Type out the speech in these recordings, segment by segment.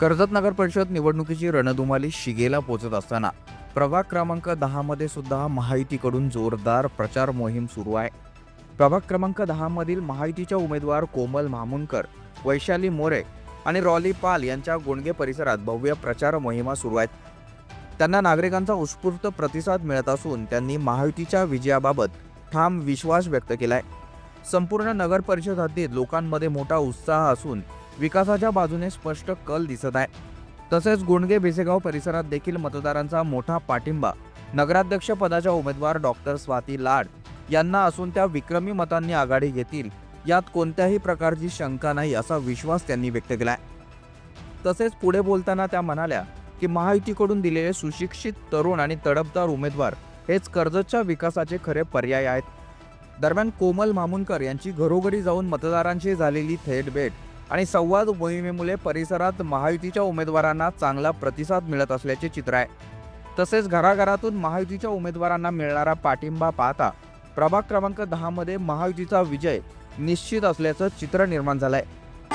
कर्जत नगर परिषद निवडणुकीची रणधुमाली शिगेला पोचत असताना प्रभाग क्रमांक दहामध्ये सुद्धा महायुतीकडून जोरदार प्रचार मोहीम सुरू आहे. प्रभाग क्रमांक दहामधील महायुतीच्या उमेदवार कोमल मामुनकर वैशाली मोरे आणि रॉली पाल यांच्या गोंडगे परिसरात भव्य प्रचार मोहिमा सुरू आहेत. त्यांना नागरिकांचा उत्स्फूर्त प्रतिसाद मिळत असून त्यांनी महायुतीच्या विजयाबाबत ठाम विश्वास व्यक्त केला आहे संपूर्ण नगर परिषद हद्दीत लोकांमध्ये मोठा उत्साह असून विकासाच्या बाजूने स्पष्ट कल दिसत आहे. तसेच गुणगे भिसेगाव परिसरात देखील मतदारांचा मोठा पाठिंबा. नगराध्यक्ष पदाच्या उमेदवार डॉक्टर स्वाती लाड यांना असून त्या विक्रमी मतांनी आघाडी घेतील यात कोणत्याही प्रकारची शंका नाही असा विश्वास त्यांनी व्यक्त केलाय. तसेच पुढे बोलताना त्या म्हणाल्या की महायुतीकडून दिलेले सुशिक्षित तरुण आणि तडफदार उमेदवार हेच कर्जतच्या विकासाचे खरे पर्याय आहेत. दरम्यान कोमल मामुनकर यांची घरोघरी जाऊन मतदारांशी झालेली थेट भेट आणि संवाद मोहिमेमुळे परिसरात महायुतीच्या उमेदवारांना चांगला प्रतिसाद मिळत असल्याचे चित्र आहे. तसेच घराघरातून महायुतीच्या उमेदवारांना मिळणारा पाठिंबा पाहता प्रभाग क्रमांक दहामध्ये महायुतीचा विजय निश्चित असल्याचं चित्र निर्माण झालंय.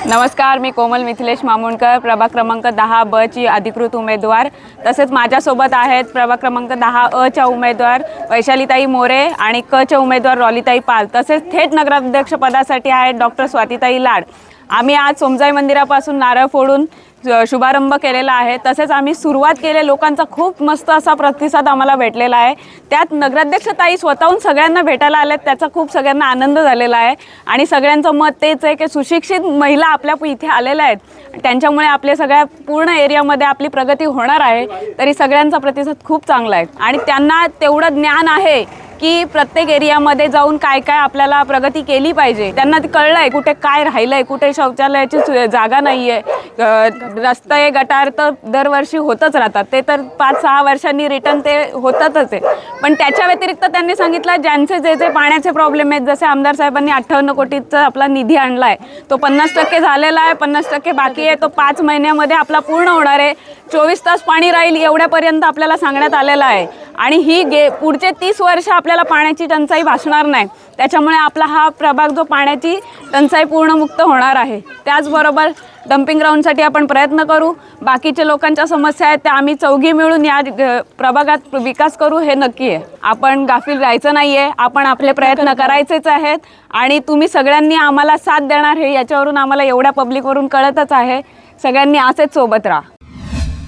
नमस्कार मी कोमल मिथिलेश मामुणकर. प्रभाग क्रमांक दहा ब ची अधिकृत उमेदवार. तसेच माझ्यासोबत आहेत प्रभाग क्रमांक दहा अ च्या उमेदवार वैशालीताई मोरे आणि क च्या उमेदवार रॉलीताई पाल. तसेच थेट नगराध्यक्षपदासाठी आहेत डॉक्टर स्वातीताई लाड. आम्ही आज सोमजाई मंदिरापासून नारळ फोडून शुभारंभ केलेला आहे. तसेच आम्ही सुरुवात केले लोकांचा खूप मस्त असा प्रतिसाद आम्हाला भेटलेला आहे. त्यात नगराध्यक्ष ताई स्वतःहून सगळ्यांना भेटायला आल्यात त्याचा खूप सगळ्यांना आनंद झालेला आहे. आणि सगळ्यांचं मत तेच आहे की सुशिक्षित महिला आपल्या इथे आलेल्या आहेत. त्यांच्यामुळे आपल्या सगळ्या पूर्ण एरियामध्ये आपली प्रगती होणार आहे. तरी सगळ्यांचा प्रतिसाद खूप चांगला आहे. आणि त्यांना तेवढं ज्ञान आहे की प्रत्येक एरियामध्ये जाऊन काय काय आपल्याला प्रगती केली पाहिजे. त्यांना ते कळलं आहे कुठे काय राहिलं आहे कुठे शौचालयाची सु- जागा नाही आहे रस्ते गटार तर दरवर्षी होतच राहतात. ते तर पाच सहा वर्षांनी रिटर्न ते होतातच आहे. पण त्याच्या व्यतिरिक्त त्यांनी सांगितलं ज्यांचे जे जे पाण्याचे प्रॉब्लेम आहेत जसे आमदार साहेबांनी अठ्ठावन्न कोटीचा आपला निधी आणला आहे तो पन्नास टक्के झालेला आहे पन्नास टक्के बाकी आहे तो पाच महिन्यामध्ये आपला पूर्ण होणार आहे. चोवीस तास पाणी राहील एवढ्यापर्यंत आपल्याला सांगण्यात आलेलं आहे. आणि ही गे पुढचे तीस वर्ष आपल्याला पाण्याची टंचाई भासणार नाही. त्याच्यामुळे आपला हा प्रभाग जो पाण्याची टंचाई पूर्णमुक्त होणार आहे. त्याचबरोबर डम्पिंग ग्राउंडसाठी आपण प्रयत्न करू. बाकीच्या लोकांच्या समस्या आहेत त्या आम्ही चौघी मिळून या प्रभागात विकास करू हे नक्की आहे. आपण गाफील राहायचं नाही आहे आपण आपले प्रयत्न करायचेच आहेत. आणि तुम्ही सगळ्यांनी आम्हाला साथ देणार हे याच्यावरून आम्हाला एवढ्या पब्लिकवरून कळतच आहे. सगळ्यांनी असेच सोबत राहा.